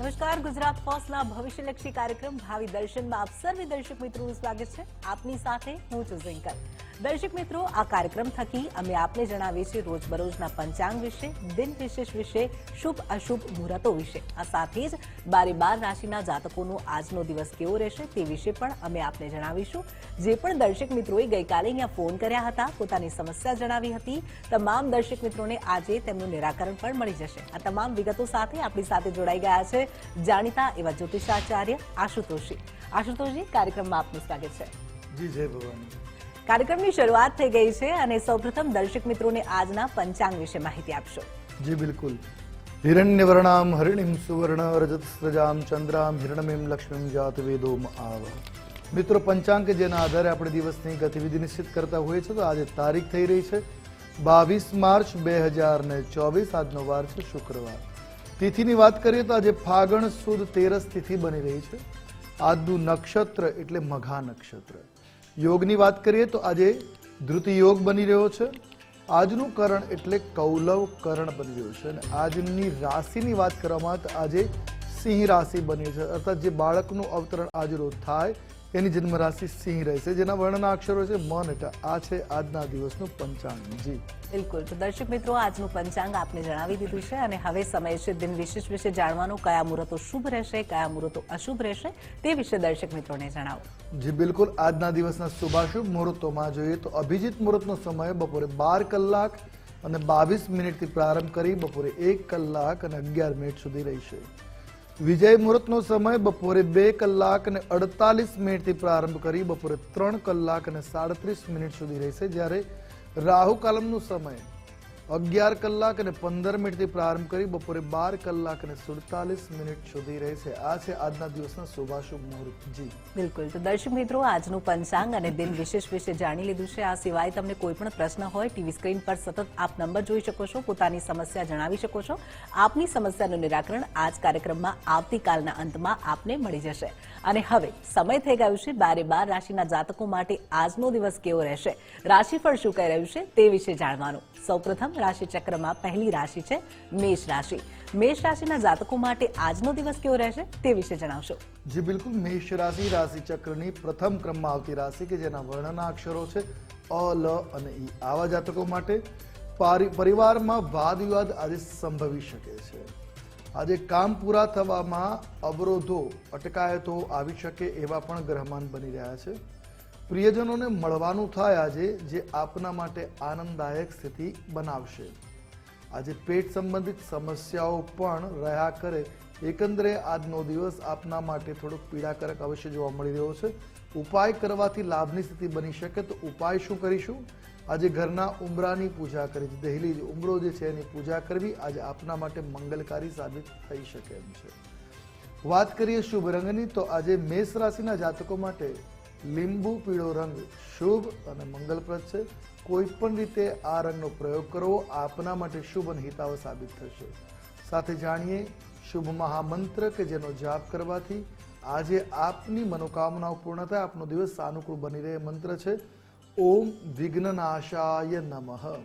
નમસ્કાર, ગુજરાત ફર્સ્ટના ભવિષ્યલક્ષી કાર્યક્રમ ભાવિ દર્શનમાં આપ સર્વે દર્શક મિત્રોનું સ્વાગત છે. આપની સાથે હું છું ઝિંકર. દર્શક મિત્રો, આ કાર્યક્રમ થકી અમે આપને જણાવીએ છીએ રોજબરોજના પંચાંગ વિશે, દિન વિશેષ વિશે, શુભ અશુભ મુહૂર્તો વિશે. આ સાથે જ બારે બાર રાશિના જાતકોનો આજનો દિવસ કેવો રહેશે તે વિશે પણ અમે આપને જણાવીશું. જે પણ દર્શક મિત્રોએ ગઈકાલે અહીંયા ફોન કર્યા હતા, પોતાની સમસ્યા જણાવી હતી, તમામ દર્શક મિત્રોને આજે તેમનું નિરાકરણ પણ મળી જશે. આ તમામ વિગતો સાથે આપણી સાથે જોડાઈ ગયા છે જાણીતા એવા જ્યોતિષાચાર્ય આશુતોષી આશુતોષજી કાર્યક્રમમાં આપનું સ્વાગત છે. જી જય ભવાની કાર્યક્રમની શરૂઆત થઈ ગઈ છે અને સૌપ્રથમ દર્શક મિત્રોને આજના પંચાંગ વિશે માહિતી આપશો. જી બિલકુલ. હિરણ્યવર્ણામ હરિણીમ સુવર્ણ રજતસ્રજામ ચંદ્રામ હિરણમીમ લક્ષ્મીમ જાત વેદોમ આવ. મિત્રો પંચાંગ કે જેના આધારે આપણે દિવસની ગતિવિધિ નિશ્ચિત કરતા હોઈએ છીએ તો આજે તારીખ થઈ રહી છે. બાવીસ માર્ચ બે હજાર ને ચોવીસ આજનો વાર છે શુક્રવાર. તિથિની વાત કરીએ તો આજે ફાગણ સુદ તેરસ તિથિ બની રહી છે. આજનું નક્ષત્ર એટલે મઘા નક્ષત્ર. યોગની વાત કરીએ તો આજે ધૃતિ યોગ બની રહ્યો છે. આજનું કરણ એટલે કૌલવ કરણ બની રહ્યું છે. અને આજની રાશિની વાત કરવામાં તો આજે સિંહ રાશિ બની છે. અર્થાત જે બાળકનું અવતરણ આજરોજ થાય એની જન્મ રાશિ સિંહ રહેશે જેના વર્ણના અક્ષરો છે મન એટલે આ છે આજના દિવસનું પંચાંગ. જી. બિલકુલ. તો દર્શક મિત્રો આજનું પંચાંગ આપને જણાવી દીધું છે અને હવે સમય છે દિન વિશેષ વિશે જાણવાનું. કયા મુહૂર્તો શુભ રહેશે કયા મુહૂર્તો અશુભ રહેશે તે વિશે દર્શક મિત્રોને જણાવો. જી બિલકુલ. આજના દિવસના શુભાશુભ મુહૂર્તોમાં જોઈએ તો અભિજીત મુહૂર્તનો સમય બપોરે બાર કલાક અને બાવીસ મિનિટથી પ્રારંભ કરી બપોરે એક કલાક અને અગિયાર મિનિટ સુધી રહેશે. વિજય મુહૂર્તનો સમય બપોરે બે કલાક અને અડતાલીસ મિનિટથી પ્રારંભ કરી બપોરે ત્રણ કલાક અને સાડત્રીસ મિનિટ સુધી રહેશે જ્યારે રાહુ કાલમનો સમય અગિયાર કલાક અને પંદર મિનિટથી પ્રારંભ કરી બપોરે બાર કલાક અને સુડતાલીસ મિનિટ સુધી રહેશે આ છે આજના દિવસના શુભાશુભ મુહૂર્ત. જી. બિલકુલ. તો દર્શક મિત્રો, આજનું પંચાંગ અને દિન વિશેષ વિશે જાણી લીધું છે. આ સિવાય તમને કોઈ પણ પ્રશ્ન હોય, ટીવી સ્ક્રીન પર સતત આપ નંબર જોઈ શકો છો, પોતાની સમસ્યા જણાવી શકો છો. આપની સમસ્યાનું નિરાકરણ આજ કાર્યક્રમમાં આવતીકાલના અંતમાં આપને મળી જશે. અને હવે સમય થઈ ગયો છે બારે બાર. રાશિના જાતકો માટે આજનો દિવસ કેવો રહેશે? રાશિફળ શું કહી રહ્યું છે તે વિશે જાણવાનું. સૌપ્રથમ રાશિ ચક્રમાં પહેલી રાશિ છે મેષ રાશિ. મેષ રાશિના જાતકો માટે આજનો દિવસ કેવો રહેશે તે વિશે જણાવશો. જી, બિલકુલ. મેષ રાશિ રાશિ ચક્રની પ્રથમ ક્રમમાં આવતી રાશિ કે જેના વર્ણના અક્ષરો છે અ, લ અને ઈ. આવા જાતકો માટે પારિ- પરિવારમાં વાદ વિવાદ આજે સંભવી શકે છે. આજે કામ પૂરા થવામાં અવરોધો, અટકાયતો આવી શકે એવા પણ ગ્રહમાન બની રહ્યા છે. પ્રિયજનોને મળવાનું થાય આજે જે આપના માટે આનંદદાયક સ્થિતિ બનાવશે. આજે પેટ સંબંધિત સમસ્યાઓ પણ રહ્યા કરે. એકંદરે આજનો દિવસ આપના માટે થોડોક પીડાકારક અવશ્ય જોવા મળી રહ્યો છે. ઉપાય કરવાથી લાભની સ્થિતિ બની શકે તો ઉપાય શું કરીશું? આજે ઘરના ઉમરાની પૂજા કરી દહેલી ઉમરો જે છે એની પૂજા કરવી આજે આપના માટે મંગલકારી સાબિત થઈ શકે એમ છે. વાત કરીએ શુભ રંગની તો આજે મેષ રાશિના જાતકો માટે લીંબુ, પીળો રંગ શુભ અને મંગલપ્રદ છે. કોઈ પણ રીતે આ રંગનો પ્રયોગ કરવો આપના માટે શુભ અને હિતાવ સાબિત થશે. સાથે જાણીએ, શુભ મહામંત્ર કે જેનો જાપ કરવાથી આજે આપની મનોકામનાઓ પૂર્ણ થાય, આપનો દિવસ સાનુકૂળ બની રહે મંત્ર છે. ઓમ વિઘ્નનાશાય નમઃ.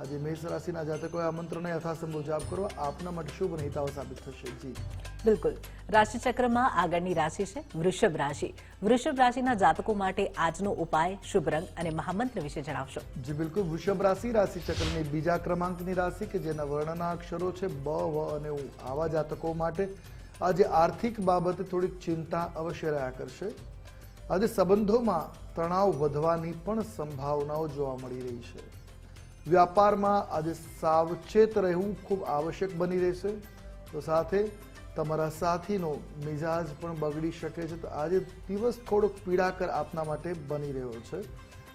આજે મેષ રાશિના જાતકોએ આમંત્રણને યથાસંભવ જાપ કરો આપના માટે શુભ અને સાબિત થશે. જી. બિલકુલ. રાશિચક્રમાં આગળની રાશિ છે વૃષભ રાશિ. વૃષભ રાશિના જાતકો માટે આજનો ઉપાય શુભ રંગ અને મહામંત્ર વિશે જણાવશો. જી બિલકુલ. વૃષભ રાશિ રાશિચક્રની બીજા ક્રમાંકની રાશિ કે જેના વર્ણના અક્ષરો છે બ વ અને ઉ. આવા જાતકો માટે આજે આર્થિક બાબતે થોડીક ચિંતા અવશ્ય રહ્યા કરશે. આજે સંબંધોમાં તણાવ વધવાની પણ સંભાવનાઓ જોવા મળી રહી છે. વ્યાપારમાં આજે સાવચેત રહેવું ખૂબ આવશ્યક બની રહેશે. તો સાથે તમારા સાથીનો મિજાજ પણ બગડી શકે છે. તો આજે દિવસ થોડોક પીડાકર આપના માટે બની રહ્યો છે.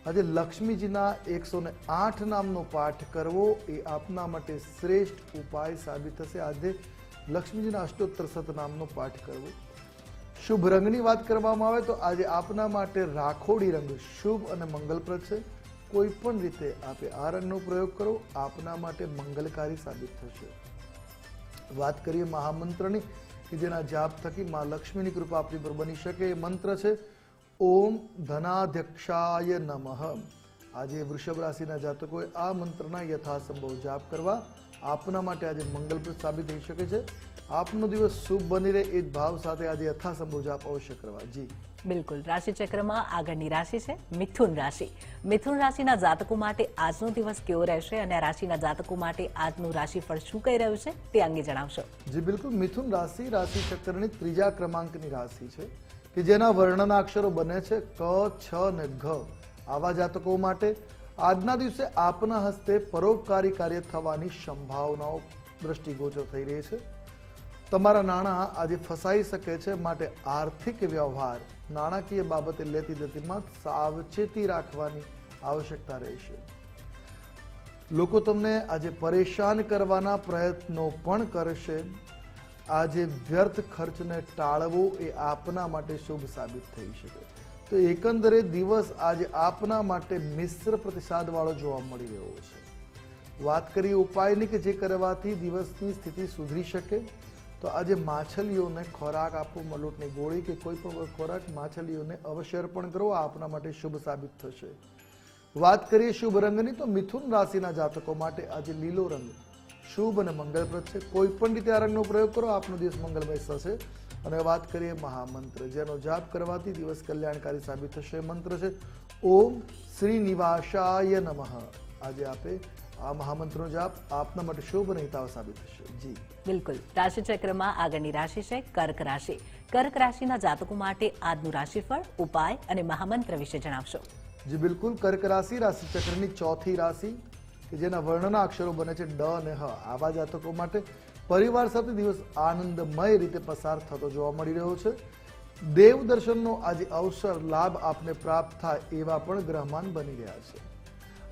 આજે લક્ષ્મીજીના એકસો ને આઠ નામનો પાઠ કરવો એ આપના માટે શ્રેષ્ઠ ઉપાય સાબિત થશે. આજે લક્ષ્મીજીના અષ્ટોત્તર શત નામનો પાઠ કરવો. શુભ રંગની વાત કરવામાં આવે તો આજે આપના માટે રાખોડી રંગ શુભ અને મંગલપ્રદ છે. કોઈ પણ રીતે આપે આ રંગનો પ્રયોગ કરો, આપના માટે મંગલકારી સાબિત થશે. વાત કરીએ મહામંત્રની કે જેના જાપ થકી મા લક્ષ્મીની કૃપા આપણી પર બની શકે. એ મંત્ર છે, ઓમ ધનાધ્યક્ષાય નમઃ. આજે વૃષભ રાશિના જાતકોએ આ મંત્રના યથાસંભવ જાપ કરવા આપના માટે આજે મંગલપ્રદ સાબિત થઈ શકે છે. આપનો દિવસ શુભ બની રહે એ જ ભાવ સાથે આજે યથાસંભવ જાપ અવશ્ય કરવા. જી. બિલકુલ. રાશિ ચક્રમાં આગળની રાશિ છે મિથુન રાશિ. મિથુન રાશિના જાતકો માટે આજનો દિવસ કેવો રહેશે અને આ રાશિના જાતકો માટે આજનું રાશિફળ શું કહી રહ્યું છે તે અંગે જણાવશો. જી બિલકુલ. મિથુન રાશિ રાશિ ચક્રની ત્રીજા ક્રમાંકની રાશિ છે કે જેના વર્ણના અક્ષરો બને છે ક છ ને ઘ. આવા જાતકો માટે આજના દિવસે આપના હસ્તે પરોપકારી કાર્ય થવાની સંભાવનાઓ દ્રષ્ટિગોચર થઈ રહી છે. તમારા નાણાં આજે ફસાઈ શકે છે માટે આર્થિક વ્યવહાર નાણાકીય બાબતે લેતી દેતીમાં સાવચેતી રાખવાની આવશ્યકતા રહેશે લોકો તમને આજે પરેશાન કરવાના પ્રયત્નો પણ કરશે. આજે વ્યર્થ ખર્ચને ટાળવો એ આપના માટે શુભ સાબિત થઈ શકે. તો એકંદરે દિવસ આજે આપના માટે મિશ્ર પ્રતિસાદવાળો જોવા મળી રહ્યો છે. વાત કરીએ ઉપાયની કે જે કરવાથી દિવસની સ્થિતિ સુધરી શકે? તો આજે માછલીઓને ખોરાક આપવો, મલોટની ગોળી કે કોઈ પણ ખોરાક માછલીઓને અવશ્ય અર્પણ કરવો આપના માટે શુભ સાબિત થશે. વાત કરીએ શુભ રંગની, તો મિથુન રાશિના જાતકો માટે આજે લીલો રંગ શુભ અને મંગળપ્રદ છે. કોઈ પણ રીતે આ રંગનો પ્રયોગ કરો, આપનો દિવસ મંગલમય થશે. અને વાત કરીએ મહામંત્ર, જેનો જાપ કરવાથી દિવસ કલ્યાણકારી સાબિત થશે. મંત્ર છે, ઓમ શ્રીનિવાસાય નમઃ. આજે આપે આ મહામંત્રનો જાપ આપના માટે શુભ અને હિતાવ સાબિત થશે. જી. બિલકુલ. રાશિચક્રમાં આગળની રાશિ છે કર્ક રાશિ. કર્ક રાશિના જાતકો માટે આજનું રાશિફળ ઉપાય અને મહામંત્ર વિશે જણાવશો. જી બિલકુલ. કર્ક રાશિ રાશિચક્રની ચોથી રાશિ કે જેના વર્ણના અક્ષરો બને છે ડ અને હ. આવા જાતકો માટે પરિવાર સાથે દિવસ આનંદમય રીતે પસાર થતો જોવા મળી રહ્યો છે. દેવ દર્શનનો આજે અવસર લાભ આપને પ્રાપ્ત થાય એવા પણ ગ્રહમાન બની રહ્યા છે.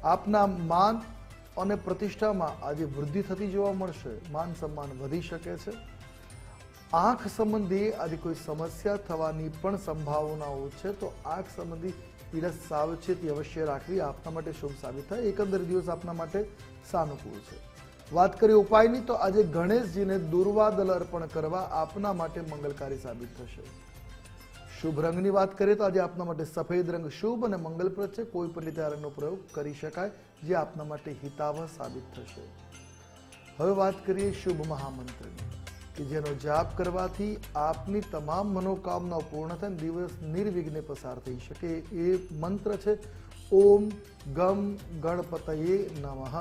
આપના માન અને પ્રતિષ્ઠામાં આજે વૃદ્ધિ થતી જોવા મળશે, માન સન્માન વધી શકે છે. આંખ સંબંધી આજે કોઈ સમસ્યા થવાની પણ સંભાવનાઓ છે, તો આંખ સંબંધી પીડા સાવચેતી અવશ્ય રાખવી આપના માટે શુભ સાબિત થાય. એકંદર દિવસ આપના માટે સાનુકૂળ છે. વાત કરીએ ઉપાયની, તો આજે ગણેશજીને દુર્વાદલ અર્પણ કરવા આપના માટે મંગલકારી સાબિત થશે. શુભ રંગની વાત કરીએ તો આજે આપના માટે સફેદ રંગ શુભ અને મંગલપ્રદ છે. કોઈ પણ રીતે આ રંગનો પ્રયોગ કરી શકાય, જે આપના માટે હિતાવહ સાબિત થશે. હવે વાત કરીએ શુભ મહામંત્રની, કે જેનો જાપ કરવાથી આપની તમામ મનોકામનાઓ પૂર્ણ થાય દિવસ નિર્વિઘ્ને પસાર થઈ શકે. એ મંત્ર છે, ઓમ ગમ ગણપતયે નમઃ.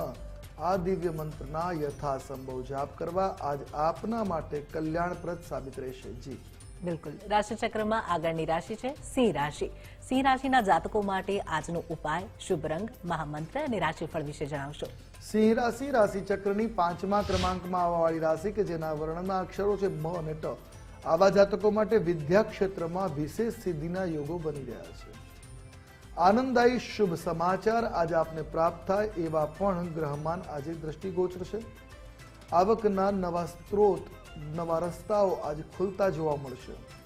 આ દિવ્ય મંત્રના યથાસંભવ જાપ કરવા આજ આપના માટે કલ્યાણપ્રદ સાબિત રહેશે. જી. બિલકુલ. રાશિચક્રમાં આગળની રાશિ છે સિંહ રાશિ. સિંહ રાશિના જાતકો માટે આજનો ઉપાય, શુભ રંગ, મહામંત્ર અને રાશિફળ વિશે જણાવશો. સિંહ રાશિ રાશિ ચક્રની પાંચમા ક્રમાંકમાં આવવાવાળી રાશિ કે જેના વર્ણના અક્ષરો છે મ અને ટ. આવા જાતકો માટે વિદ્યા ક્ષેત્રમાં વિશેષ સિદ્ધિના યોગો બની રહ્યા છે. આનંદદાયી શુભ સમાચાર આજે આપને પ્રાપ્ત થાય એવા પણ ગ્રહમાન આજે દ્રષ્ટિગોચર છે. આવકના નવા સ્ત્રોત નવા રસ્તાઓ આજે ખુલતા જોવા મળશે.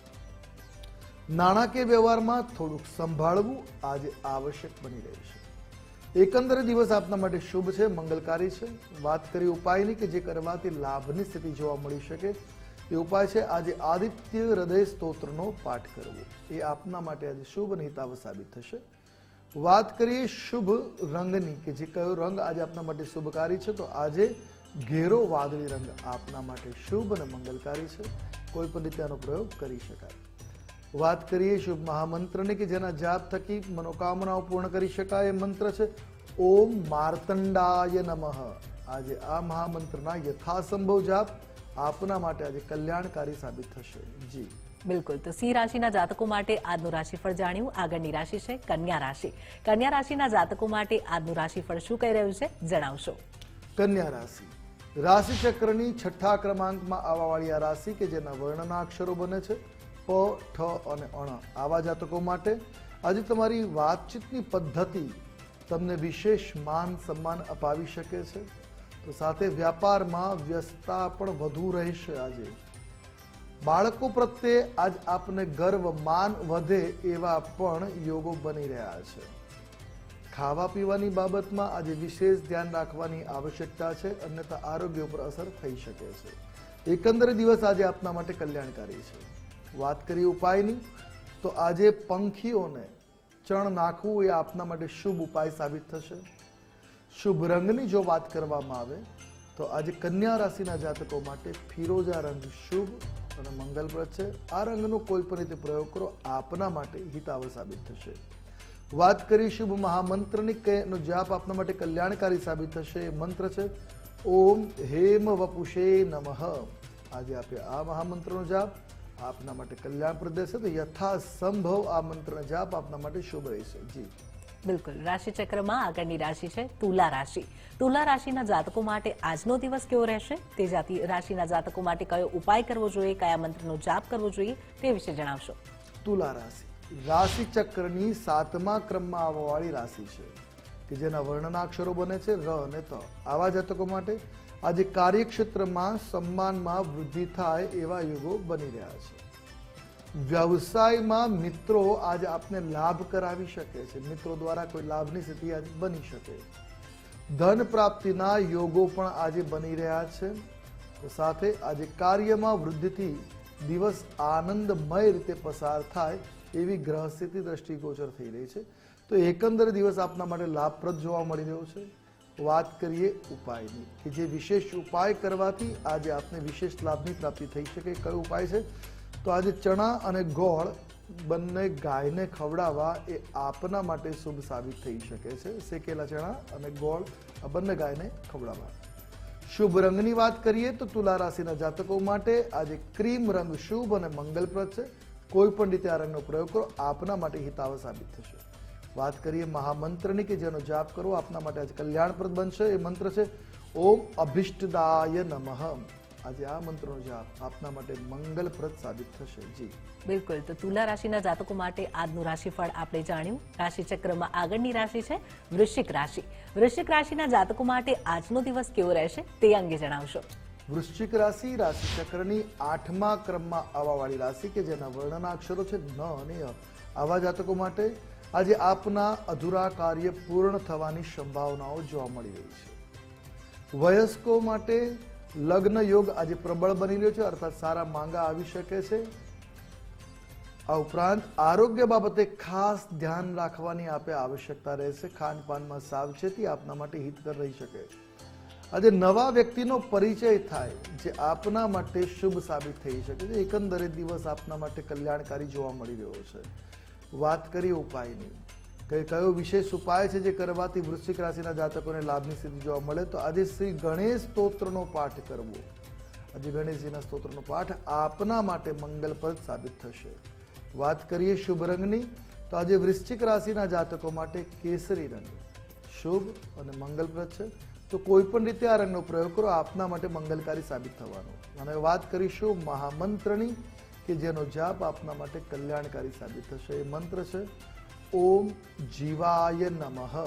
નાણાકીય વ્યવહારમાં થોડુંક સંભાળવું આજે આવશ્યક બની રહ્યું છે. એકંદરે દિવસ આપના માટે શુભ છે, મંગલકારી છે. વાત કરી ઉપાયની કે જે કરવાથી લાભની સ્થિતિ જોવા મળી શકે. એ ઉપાય છે આજે આદિત્ય હૃદય સ્તોત્રનો પાઠ કરવો. એ આપના માટે આજે શુભ અને સાબિત થશે. વાત કરીએ શુભ રંગની કે જે કયો રંગ આજે આપના માટે શુભકારી છે, તો આજે ઘેરો વાદળી રંગ આપના માટે શુભ અને મંગલકારી છે. કોઈ પણ રીતે આનો પ્રયોગ કરી શકાય. વાત કરીએ શુભ મહામંત્રની કે જેના જાપ થકી મનોકામનાઓ પૂર્ણ કરી શકાય એ મંત્ર છે. ઓમ માર્તંડાય નમઃ. આજે આ મહામંત્રના યથાસંભવ જાપ આપના માટે આજે કલ્યાણકારી સાબિત થશે. જી. બિલકુલ. તો સિંહ રાશિના જાતકો માટે આજનું રાશિફળ જાણ્યું. આગળની રાશિ છે કન્યા રાશિ. કન્યા રાશિના જાતકો માટે આજનું રાશિફળ શું કહી રહ્યું છે? જણાવશો. કન્યા રાશિ. રાશિ ચક્રની છઠ્ઠા ક્રમાંકમાં આવવાવાળી આ રાશિ કે જેના વર્ણના અક્ષરો બને છે, પ, ઠ અને અણ. આવા જાતકો માટે આજે તમારી વાતચીતની પદ્ધતિ તમને વિશેષ માન સન્માન અપાવી શકે છે. તો સાથે વ્યાપારમાં વ્યસ્તતા પણ વધુ રહેશે આજે. બાળકો પ્રત્યે આજ આપને ગર્વ, માન વધે એવા પણ યોગો બની રહ્યા છે. ખાવા પીવાની બાબતમાં આજે વિશેષ ધ્યાન રાખવાની આવશ્યકતા છે, અન્યથા આરોગ્ય ઉપર અસર થઈ શકે છે. એકંદરે દિવસ આજે આપના માટે કલ્યાણકારી છે. વાત કરી ઉપાયની, તો આજે પંખીઓને ચણ નાખવું એ આપના માટે શુભ ઉપાય સાબિત થશે. શુભ રંગની જો વાત કરવામાં આવે, તો આજે કન્યા રાશિના જાતકો માટે ફિરોજા રંગ શુભ અને મંગલપ્રદ છે. આ રંગનો કોઈ પણ રીતે પ્રયોગ કરો, આપના માટે હિતાવ સાબિત થશે. વાત કરી શુભ મહામંત્રની કનો જાપ આપના માટે કલ્યાણકારી સાબિત થશે એ મંત્ર છે ઓમ હેમ વપુષે નમઃ. આજે આપે આ મહામંત્રનો જાપ આપના માટે કલ્યાણપ્રદ રહેશે તો યથાસંભવ આ મંત્રનો જાપ આપના માટે શુભ રહેશે. જી. બિલકુલ. રાશિ ચક્રમાં આગળની રાશિ છે તુલા રાશિ. તુલા રાશિના જાતકો માટે આજનો દિવસ કેવો રહેશે? તે જાતિ રાશિના જાતકો માટે કયો ઉપાય કરવો જોઈએ કયા મંત્રનો જાપ કરવો જોઈએ તે વિશે જણાવશો. તુલા રાશિ. રાશિ ચક્રની સાતમા ક્રમમાં આવવાવાળી રાશિ છે, કે જેના વર્ણના અક્ષરો બને છે ર અને ત. આવા જાતકો માટે આજે કાર્યક્ષેત્રમાં સન્માનમાં વૃદ્ધિ થાય એવા યુગો બની રહ્યા છે. વ્યવસાયમાં મિત્રો આજે આપને લાભ કરાવી શકે છે. મિત્રો દ્વારા કોઈ લાભની સ્થિતિ આજે બની શકે. ધન પ્રાપ્તિના યોગો પણ આજે બની રહ્યા છે. સાથે આજે કાર્યમાં વૃદ્ધિથી દિવસ આનંદમય રીતે પસાર થાય એવી ગ્રહ સ્થિતિ દ્રષ્ટિગોચર થઈ રહી છે. તો એકંદરે દિવસ આપના માટે લાભપ્રદ જોવા મળી રહ્યો છે. વાત કરીએ ઉપાયની, કે જે વિશેષ ઉપાય કરવાથી આજે આપને વિશેષ લાભની પ્રાપ્તિ થઈ શકે. કયો ઉપાય છે? તો આજે ચણા અને ગોળ બંને ગાયને ખવડાવવા એ આપના માટે શુભ સાબિત થઈ શકે છે. શેકેલા ચણા અને ગોળ આ બંને ગાયને ખવડાવવા. શુભ રંગની વાત કરીએ તો તુલા રાશિના જાતકો માટે આજે ક્રીમ રંગ શુભ અને મંગલપ્રદ છે. કોઈ પણ રીતે આ રંગનો પ્રયોગ કરો, આપના માટે હિતાવ સાબિત થશે. વાત કરીએ મહામંત્રની કે જેનો જાપ કરો આપના માટે આજે કલ્યાણપ્રદ બનશે. એ મંત્ર છે, ઓમ અભિષ્ટદાય નમઃ. આજે આ મંત્રનો જાપ આપના માટે મંગલપ્રદ સાબિત થશે. જી. બિલકુલ. તો તુલા રાશિના જાતકો માટે આજનું રાશિફળ આપણે જાણ્યું. રાશિ ચક્રમાં આગળની રાશિ છે, વૃશ્ચિક રાશિ. વૃશ્ચિક રાશિના જાતકો માટે આજનો દિવસ કેવો રહેશે તે અંગે જણાવશો. વૃશ્ચિક રાશિ રાશિ ચક્રની આઠમા ક્રમમાં આવવાવાળી રાશિ કે જેના વર્ણના અક્ષરો છે ન અને આવા જાતકો માટે આજે આપના અધૂરા કાર્ય પૂર્ણ થવાની સંભાવનાઓ જોવા મળી રહી છે. વયસ્કો માટે લગ્ન યોગ આજે પ્રબળ બની રહ્યો છે, અર્થાત સારા માંગા આવી શકે છે. આ ઉપરાંત આરોગ્ય બાબતે ખાસ ધ્યાન રાખવાની આપે આવશ્યકતા રહેશે. ખાનપાનમાં સાવચેતી આપના માટે હિતકર રહી શકે. આજે નવા વ્યક્તિનો પરિચય થાય જે આપના માટે શુભ સાબિત થઈ શકે છે. એકંદરે દિવસ આપના માટે કલ્યાણકારી જોવા મળી રહ્યો છે. વાત કરીએ ઉપાયની. કે કયો વિશેષ ઉપાય છે જે કરવાથી વૃશ્ચિક રાશિના જાતકોને લાભની સ્થિતિ જોવા મળે? તો આજે શ્રી ગણેશ સ્તોત્રનો પાઠ કરવો. આજે ગણેશજીના સ્તોત્રનો પાઠ આપના માટે મંગલપ્રદ સાબિત થશે. વાત કરીએ શુભ રંગની. તો આજે વૃશ્ચિક રાશિના જાતકો માટે કેસરી રંગ શુભ અને મંગલપ્રદ છે. તો કોઈ પણ રીતે આ રંગનો પ્રયોગ કરો, આપના માટે મંગલકારી સાબિત થવાનો. અને વાત કરીશું મહામંત્રની, કે જેનો જાપ આપના માટે કલ્યાણકારી સાબિત થશે. એ મંત્ર છે, ઓમ જીવાય નમઃ.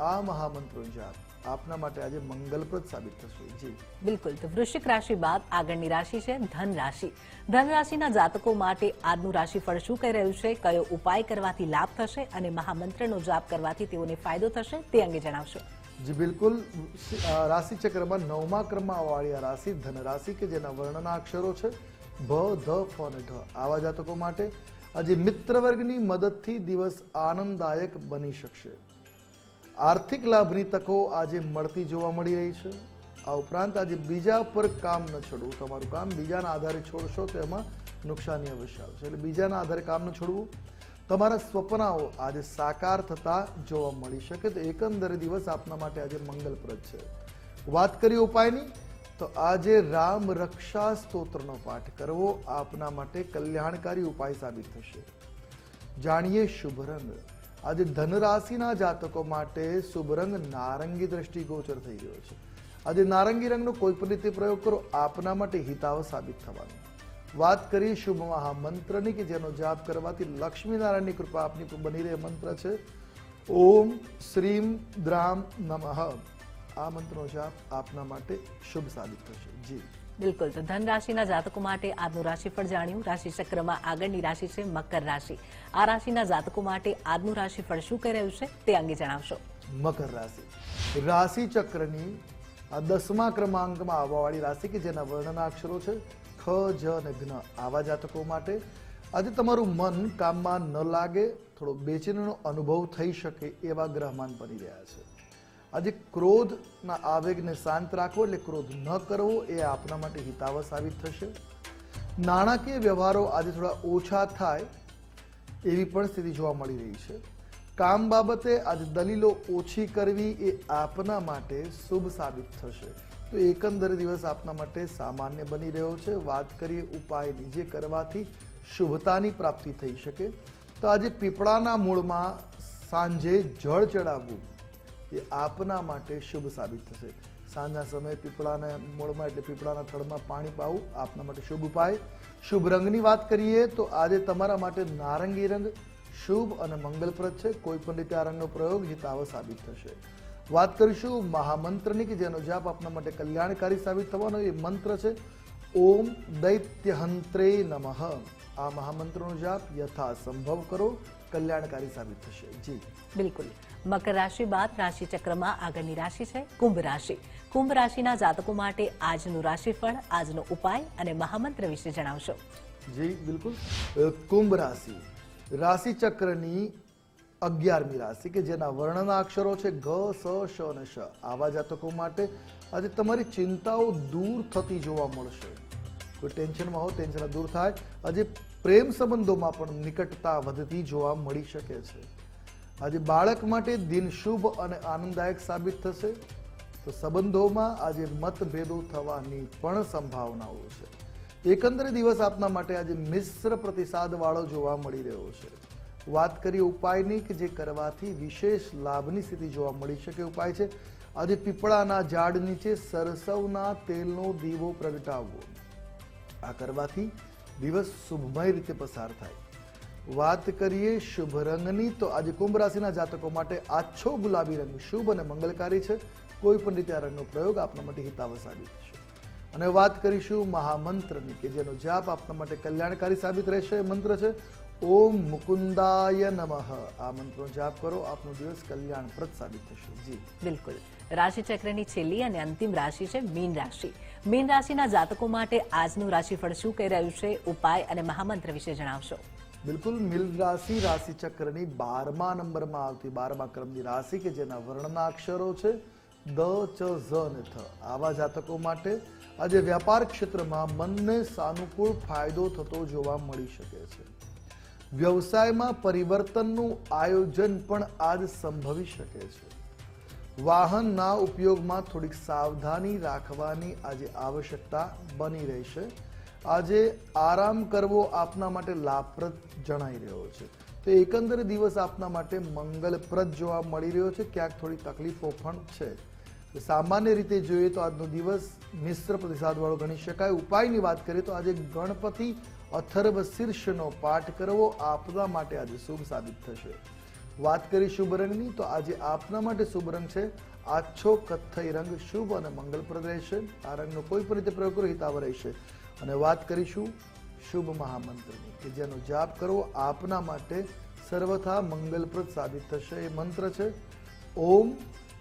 આ મહામંત્રનો જાપ આપના માટે આજે મંગલપ્રદ સાબિત થશે. જી. બિલકુલ. તો વૃશ્ચિક રાશિ બાદ આગળની રાશિ છે ધન રાશિ ધન રાશિના જાતકો માટે આજનું રાશિફળ શું કહી રહ્યું છે, કયો ઉપાય કરવાથી લાભ થશે અને મહામંત્રનો જાપ કરવાથી તેઓને ફાયદો થશે તે અંગે જણાવશો. જી, બિલકુલ. રાશિ ચક્રમાં નવમા ક્રમમાં વાળી આ રાશિ ધન રાશિ કે જેના વર્ણના અક્ષરો છે? ભ, ધ, ફ અને ઢ. આવા જાતકો માટે આજે મિત્ર વર્ગની મદદથી દિવસ આનંદદાયક બની શકશે. આર્થિક લાભની તકો આજે મળતી જોવા મળી રહી છે. આ ઉપરાંત આજે બીજા પર કામ ન છોડવું. તમારું કામ બીજાના આધારે છોડશો તો એમાં નુકસાની અવશ્ય આવશે. એટલે બીજાના આધારે કામ ન છોડવું. તમારા સ્વપ્નાઓ આજે સાકાર થતા જોવા મળી શકે તો એકંદરે દિવસ આપના માટે આજે મંગલપ્રદ છે. વાત કરીએ ઉપાયની, તો આજે રામ રક્ષા સ્તોત્રનો પાઠ કરવો આપના માટે કલ્યાણકારી ઉપાય સાબિત થશે. જાણીએ શુભ રંગ. આજે ધનરાશિના જાતકો માટે શુભ રંગ નારંગી દ્રષ્ટિગોચર થઈ રહ્યો છે. આજે નારંગી રંગનો કોઈ પણ રીતે પ્રયોગ કરો, આપના માટે હિતાવ સાબિત થવાનો. વાત કરી શુભ મહામંત્રની કે જેનો જાપ કરવાથી લક્ષ્મીનારાયણની કૃપા આપની પર બની રહે મંત્ર છે. ઓમ શ્રીમ દ્રામ નમઃ. આ મંત્રનો જાપ આપના માટે શુભ સાબિત થશે. જી. બિલકુલ. તો ધન રાશિના જાતકો માટે આજનું રાશિફળ જાણ્યું. રાશિ ચક્રમાં આગળની રાશિ છે મકર રાશિ. આ રાશિના જાતકો માટે આજનું રાશિફળ શું કહી રહ્યું છે તે અંગે જણાવશો. મકર રાશિ. રાશિ ચક્રની આ દસમા ક્રમાંકમાં આવવાવાળી રાશિ કે જેના વર્ણના અક્ષરો છે? ખ, જ અને જ્ઞ આવા જાતકો માટે આજે તમારું મન કામમાં ન લાગે, થોડો બેચેનીનો અનુભવ થઈ શકે એવા ગ્રહમાન બની રહ્યા છે. આજે ક્રોધના આવેગને શાંત રાખવો એટલે ક્રોધ ન કરવો એ આપના માટે હિતાવહ સાબિત થશે. નાણાકીય વ્યવહારો આજે થોડા ઓછા થાય એવી પણ સ્થિતિ જોવા મળી રહી છે. કામ બાબતે આજે દલીલો ઓછી કરવી એ આપના માટે શુભ સાબિત થશે. તો એકંદરે દિવસ આપના માટે સામાન્ય બની રહ્યો છે. વાત કરીએ ઉપાયની જે કરવાથી શુભતાની પ્રાપ્તિ થઈ શકે. તો આજે પીપળાના મૂળમાં સાંજે જળ ચડાવવું એ આપના માટે શુભ સાબિત થશે. સાંજના સમયે પીપળાના મૂળમાં એટલે પીપળાના થડમાં પાણી પાવું આપના માટે શુભ ઉપાય. શુભ રંગની વાત કરીએ તો આજે તમારા માટે નારંગી રંગ શુભ અને મંગલપ્રદ છે. કોઈ પણ રીતે આ રંગનો પ્રયોગ હિતાવ સાબિત થશે. વાત કરીશું મહામંત્રની કે જેનો જાપ આપના માટે કલ્યાણકારી સાબિત થવાનો એ મંત્ર છે. ઓમ દૈત્યહંત્રે નમઃ. આ મહામંત્રનો જાપ યથાસંભવ કરો. કલ્યાણકારી સાબિત થશે. જી. બિલકુલ. મકર રાશિ બાદ રાશિ ચક્રમાં આગળની રાશિ છે કુંભ રાશિ. કુંભ રાશિના જાતકો માટે આજનું રાશિફળ આજનો ઉપાય અને મહામંત્ર વિશે જણાવશો. જી બિલકુલ. કુંભ રાશિ. રાશિ ચક્રની અગિયારમી રાશિ, કે જેના વર્ણના અક્ષરો છે ઘ, સ, શ અને શ. આવા જાતકો માટે આજે તમારી ચિંતાઓ દૂર થતી જોવા મળશે. કોઈ ટેન્શનમાં હો ટેન્શન દૂર થાય. આજે પ્રેમ સંબંધોમાં પણ નિકટતા વધતી જોવા મળી શકે છે. આજે બાળક માટે દિન શુભ અને આનંદદાયક સાબિત થશે. તો સંબંધોમાં આજે મતભેદો થવાની પણ સંભાવનાઓ છે. એકંદરે દિવસ આપના માટે આજે મિશ્ર પ્રતિસાદવાળો જોવા મળી રહ્યો છે. વાત કરીએ ઉપાયની કે જે કરવાથી વિશેષ લાભની સ્થિતિ જોવા મળી શકે. ઉપાય છે, આજે પીપળાના ઝાડ નીચે સરસવના તેલનો દીવો પ્રગટાવવો. આ કરવાથી દિવસ શુભમય રીતે પસાર થાય. વાત કરીએ શુભ રંગની, તો આજે કુંભ રાશિના જાતકો માટે આછો ગુલાબી રંગ શુભ અને મંગલકારી છે. કોઈ પણ રીતે આ રંગનો પ્રયોગ આપના માટે હિતાવ સાબિત થશે અને વાત કરીશું મહામંત્રની કે જેનો જાપ આપના માટે કલ્યાણકારી સાબિત રહેશે. મંત્ર છે ઓમ મુકુંદાય નમઃ. આ મંત્રનો જાપ કરો આપનો દિવસ કલ્યાણપ્રદ સાબિત થશે. જી. બિલકુલ. રાશિ ચક્રની છેલ્લી અને અંતિમ રાશિ છે મીન રાશિ. મીન રાશિના જાતકો માટે આજનું રાશિફળ શું કહી રહ્યું છે? ઉપાય અને મહામંત્ર વિશે જણાવશો. બિલકુલ મિલ રાશિ રાશિ ચક્રની બારમા નંબરમાં આવતી બારમા ક્રમની રાશિ કે જેના વર્ણના અક્ષરો છે દ ચ ઝ ને થ આવા જાતકો માટે આજે વ્યાપાર ક્ષેત્રમાં મનને સાનુકૂળ ફાયદો થતો જોવા મળી શકે છે. વ્યવસાયમાં પરિવર્તનનું આયોજન પણ આજ સંભવી શકે છે. વાહનના ઉપયોગમાં થોડીક સાવધાની રાખવાની આજે આવશ્યકતા બની રહી છે. આજે આરામ કરવો આપના માટે લાભપ્રદ જણાઈ રહ્યો છે. તો એકંદરે દિવસ આપના માટે મંગલપ્રદ જોવા મળી રહ્યો છે. ક્યાંક થોડી તકલીફો પણ છે. સામાન્ય રીતે જોઈએ તો આજનો દિવસ મિશ્ર પ્રતિસાદવાળો ગણી શકાય. ઉપાયની વાત કરીએ તો આજે ગણપતિ અથર્વ શીર્ષનો પાઠ કરવો આપના માટે આજે શુભ સાબિત થશે. વાત કરી શુભ રંગની, તો આજે આપના માટે શુભ રંગ છે. આછો કથ્થઈ રંગ શુભ અને મંગલપ્રદ રહેશે. આ રંગનો કોઈ પણ રીતે પ્રયોગ હિતાવ રહેશે. અને વાત કરીશું શુભ મહામંત્રની, કે જેનો જાપ કરવો આપના માટે સર્વથા મંગલપ્રદ સાબિત થશે. એ મંત્ર છે, ઓમ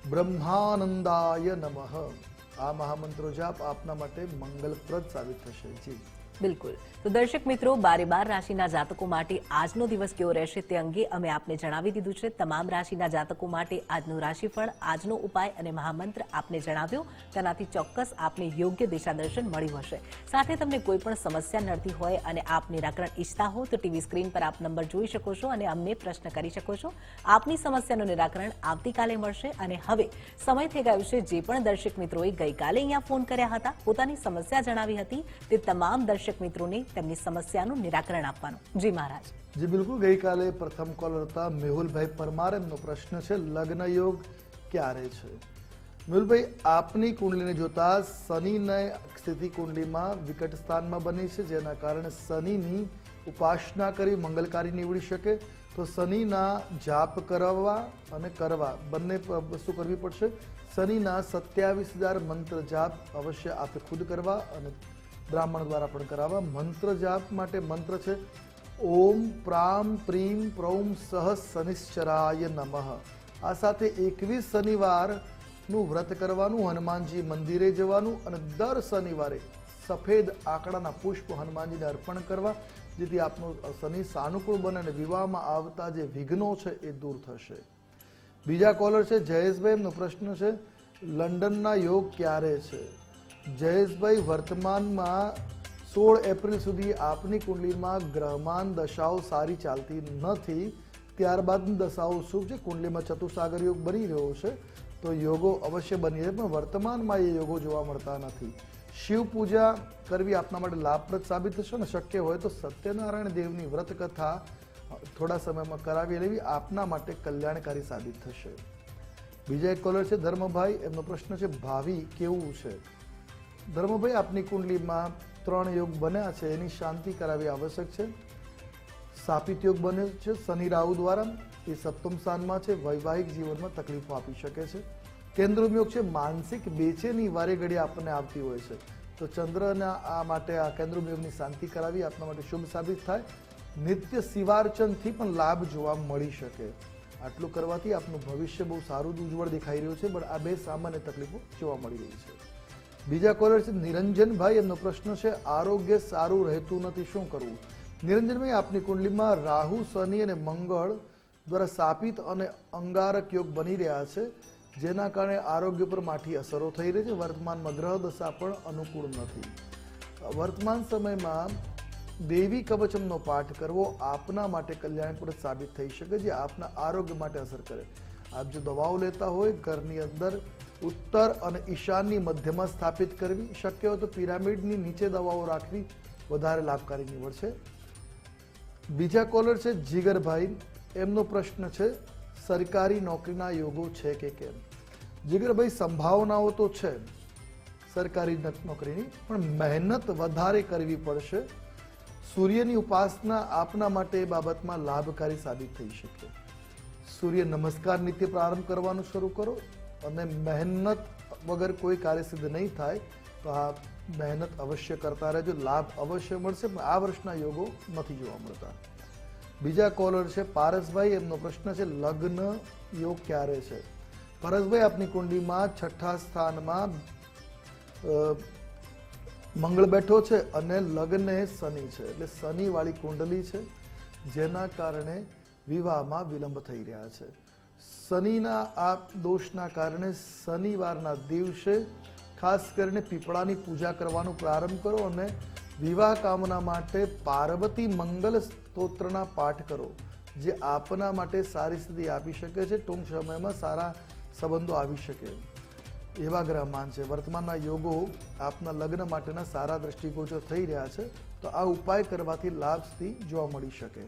બ્રહ્માનંદાય નમઃ. આ મહામંત્રો જાપ આપના માટે મંગલપ્રદ સાબિત થશે. જી. બિલકુલ. તો દર્શક મિત્રો, બારે બાર રાશિના જાતકો માટે આજનો દિવસ કેવો રહેશે તે અંગે અમે આપને જણાવી દીધું છે. તમામ રાશિના જાતકો માટે આજનું રાશિફળ, આજનો ઉપાય અને મહામંત્ર આપને જણાવ્યો. તેનાથી ચોક્કસ આપને યોગ્ય દિશાદર્શન મળ્યું હશે. સાથે તમને કોઈ પણ સમસ્યા નડતી હોય અને આપ નિરાકરણ ઈચ્છતા હો, તો ટીવી સ્ક્રીન પર આપ નંબર જોઈ શકો છો અને અમને પ્રશ્ન કરી શકો છો. આપની સમસ્યાનું નિરાકરણ આવતીકાલે મળશે અને હવે સમય થઈ ગયો છે. જે પણ દર્શક મિત્રોએ ગઈકાલે અહીંયા ફોન કર્યા હતા, પોતાની સમસ્યા જણાવી હતી. તે તમામ દર્શક મિત્રોને તેમની સમસ્યાનું નિરાકરણ આપવાનું. જી મહારાજ. જી, બિલકુલ. ગઈકાલે પ્રથમ કોલર હતા મેહુલભાઈ પરમાર એમનો પ્રશ્ન છે, લગ્ન યોગ ક્યારે છે? મેહુલભાઈ, આપની કુંડલીને જોતા શનિને સ્થિતિ કુંડલીમાં વિકટ સ્થાનમાં બની છે, જેના કારણે શનિની ઉપાસના કરી મંગલકારી નીવડી શકે. તો શનિના જાપ કરાવવા અને કરવા બંને વસ્તુ કરવી પડશે. શનિના સત્યાવીસ હજાર મંત્ર જાપ અવશ્ય આપે ખુદ કરવા અને બ્રાહ્મણ દ્વારા પણ કરાવવા. મંત્ર જાપ માટે મંત્ર છે, ઓમ પ્રામ પ્રીમ પ્રૌમ સહ શનિશ્ચરાય નમઃ. આ સાથે એકવીસ શનિવારનું વ્રત કરવાનું, હનુમાનજી મંદિરે જવાનું અને દર શનિવારે સફેદ આંકડાના પુષ્પ હનુમાનજીને અર્પણ કરવા, જેથી આપનો શનિ સાનુકૂળ બને અને વિવાહમાં આવતા જે વિઘ્નો છે એ દૂર થશે. બીજા કોલર છે, જયેશભાઈ, એમનો પ્રશ્ન છે, લંડનના યોગ ક્યારે છે? જયેશભાઈ વર્તમાનમાં સોળ એપ્રિલ સુધી આપની કુંડલીમાં ગ્રહમાન દશાઓ સારી ચાલતી નથી. ત્યારબાદની દશાઓ શુભ છે? કુંડલીમાં ચતુસાગર યોગ બની રહ્યો છે. તો યોગો અવશ્ય બની રહે, પણ વર્તમાનમાં એ યોગો જોવા મળતા નથી. શિવ પૂજા કરવી આપના માટે લાભપ્રદ સાબિત થશે ને શક્ય હોય તો સત્યનારાયણ દેવની વ્રત કથા થોડા સમયમાં કરાવી લેવી, આપના માટે કલ્યાણકારી સાબિત થશે. બીજા એક કોલર છે ધર્મભાઈ, એમનો પ્રશ્ન છે, ભાવિ કેવું છે? ધર્મભાઈ, આપની કુંડલીમાં ત્રણ યોગ બન્યા છે, એની શાંતિ કરાવી આવશ્યક છે. સ્થાપિત યોગ બન્યો છે, શનિ રાહુ દ્વારા. એ સપ્તમ સ્થાનમાં છે, વૈવાહિક જીવનમાં તકલીફો આપી શકે છે. કેન્દ્રમ યોગ છે, માનસિક બેચેની વારે ઘડી આપણને આવતી હોય છે. તો ચંદ્રના આ માટે આ કેન્દ્રમ યોગની શાંતિ કરાવી આપના માટે શુભ સાબિત થાય. નિત્ય શિવાર્ચનથી પણ લાભ જોવા મળી શકે. આટલું કરવાથી આપનું ભવિષ્ય બહુ સારું ઉજ્જવળ દેખાઈ રહ્યું છે, પણ આ બે સામાન્ય તકલીફો જોવા મળી રહી છે. બીજા કોલર છે, નિરંજનભાઈ. એમનો પ્રશ્ન છે, આરોગ્ય સારું રહેતું નથી, શું કરવું? નિરંજનભાઈ, આપની કુંડલીમાં રાહુ, શનિ અને મંગળ દ્વારા સ્થાપિત અને અંગારક યોગ બની રહ્યા છે, જેના કારણે આરોગ્ય પર માઠી અસરો થઈ રહી છે. વર્તમાનમાં ગ્રહ દશા પણ અનુકૂળ નથી. વર્તમાન સમયમાં દેવી કવચમનો પાઠ કરવો આપના માટે કલ્યાણપૂર્ણ સાબિત થઈ શકે જે આપના આરોગ્ય માટે અસર કરે. આપ જો દવાઓ લેતા હોય, ઘરની અંદર ઉત્તર અને ઈશાનની મધ્યમાં સ્થાપિત કરવી શક્ય હોય તો પિરામિડની નીચે દવાઓ રાખવી વધારે લાભકારી નીવડશે બીજા કોલર છે જીગરભાઈ. એમનો પ્રશ્ન છે, સરકારી નોકરીના યોગો છે કે કેમ? જીગરભાઈ, સંભાવનાઓ તો છે સરકારી નક- નોકરીની, પણ મહેનત વધારે કરવી પડશે. સૂર્યની ઉપાસના આપના માટે એ બાબતમાં લાભકારી સાબિત થઈ શકે. સૂર્ય નમસ્કાર નિત્ય પ્રારંભ કરવાનું શરૂ કરો. અને મહેનત વગર કોઈ કાર્ય સિદ્ધ નહીં થાય, તો આ મહેનત અવશ્ય કરતા રહેજો, લાભ અવશ્ય મળશે, પણ આ વર્ષના યોગો નથી જોવા મળતા. બીજા કોલર છે, પારસભાઈ, એમનો પ્રશ્ન છે, લગ્ન યોગ ક્યારે છે? પારસભાઈ, આપની કુંડીમાં છઠ્ઠા સ્થાનમાં મંગળ બેઠો છે અને લગ્ન એ શનિ છે. એટલે શનિવાળી કુંડલી છે, જેના કારણે વિવાહમાં વિલંબ થઈ રહ્યા છે. શનિના આ દોષના કારણે શનિવારના દિવસે ખાસ કરીને પીપળાની પૂજા કરવાનું પ્રારંભ કરો અને વિવાહ કામના માટે પાર્વતી મંગલ સ્તોત્રના પાઠ કરો, જે આપના માટે સારી સ્થિતિ આપી શકે છે. ટૂંક સમયમાં સારા સંબંધો આવી શકે. એવા ગ્રહમાન છે. વર્તમાનના યોગો આપના લગ્ન માટેના સારા દ્રષ્ટિગોચર થઈ રહ્યા છે. તો આ ઉપાય કરવાથી લાભ સ્થિતિ જોવા મળી શકે.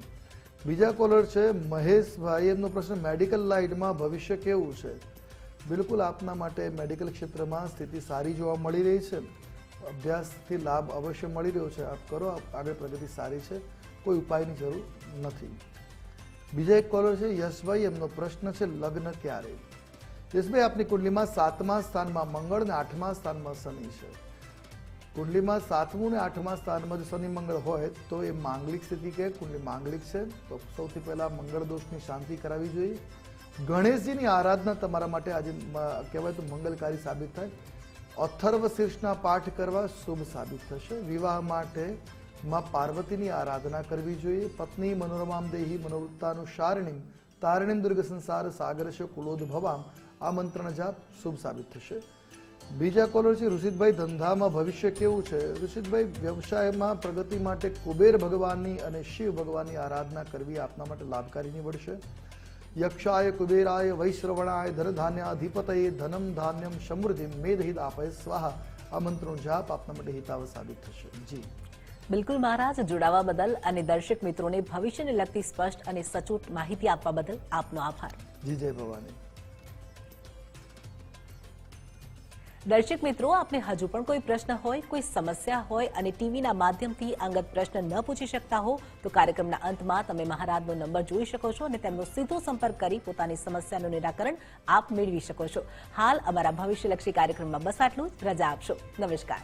બીજા કોલર છે, મહેશભાઈ. એમનો પ્રશ્ન મેડિકલ લાઇનમાં ભવિષ્ય કેવું છે? બિલકુલ આપના માટે મેડિકલ ક્ષેત્રમાં સ્થિતિ સારી જોવા મળી રહી છે. અભ્યાસથી લાભ અવશ્ય મળી રહ્યો છે. આપ કરો આગળ પ્રગતિ સારી છે. કોઈ ઉપાયની જરૂર નથી. બીજા એક કોલર છે, યશભાઈ. એમનો પ્રશ્ન છે, લગ્ન ક્યારે? યશભાઈ, આપની કુંડલીમાં સાતમા સ્થાનમાં મંગળ અને આઠમા સ્થાનમાં શનિ છે. કુંડલીમાં સાતમું ને આઠમા સ્થાનમાં જો શનિ મંગળ હોય, તો એ માંગલિક સ્થિતિ કે કુંડલી માંગલિક છે. તો સૌથી પહેલા મંગળ દોષની શાંતિ કરાવવી જોઈએ. ગણેશજીની આરાધના તમારા માટે આજે કહેવાય તો મંગલકારી સાબિત થાય. અથર્વ શીર્ષના પાઠ કરવા શુભ સાબિત થશે. વિવાહ માટે માં પાર્વતીની આરાધના કરવી જોઈએ. પત્ની મનોરમામ દેહી મનોવૃત્તાનુસારિણીમ તારણીમ દુર્ગ સંસાર સાગર છે કુલોદ ભવામ આ મંત્રના જાપ શુભ સાબિત થશે. બીજા કોલર છે ઋષિતભાઈ ધંધામાં ભવિષ્ય કેવું છે? ઋષિતભાઈ વ્યવસાયમાં પ્રગતિ માટે કુબેર ભગવાનની અને શિવ ભગવાનની આરાધના કરવી આપના માટે લાભકારી નીવડશે. યક્ષાય કુબેરાય વૈશ્રવણાય ધનધાન્યાધિપતયે ધનમ ધાન્યમ સમૃદ્ધિ મેદહિત આપય સ્વાહા. આ મંત્રનો જાપ આપના માટે હિતાવ સાબિત થશે. જી. બિલકુલ મહારાજ જોડાવા બદલ અને દર્શક મિત્રોને ભવિષ્યને લગતી સ્પષ્ટ અને સચોટ માહિતી આપવા બદલ આપનો આભાર. જી જય ભવાની. દર્શક મિત્રો, આપને હજુ પણ કોઈ પ્રશ્ન હોય, કોઈ સમસ્યા હોય અને ટીવીના માધ્યમથી અંગત પ્રશ્ન ન પૂછી શકતા હો, તો કાર્યક્રમના અંતમાં તમે મહારાજનો નંબર જોઈ શકો છો અને તેમનો સીધો સંપર્ક કરી પોતાની સમસ્યાનું નિરાકરણ આપ મેળવી શકો છો. હાલ અમારા ભવિષ્યલક્ષી કાર્યક્રમમાં બસ આટલું જ. રજા આપશો. નમસ્કાર.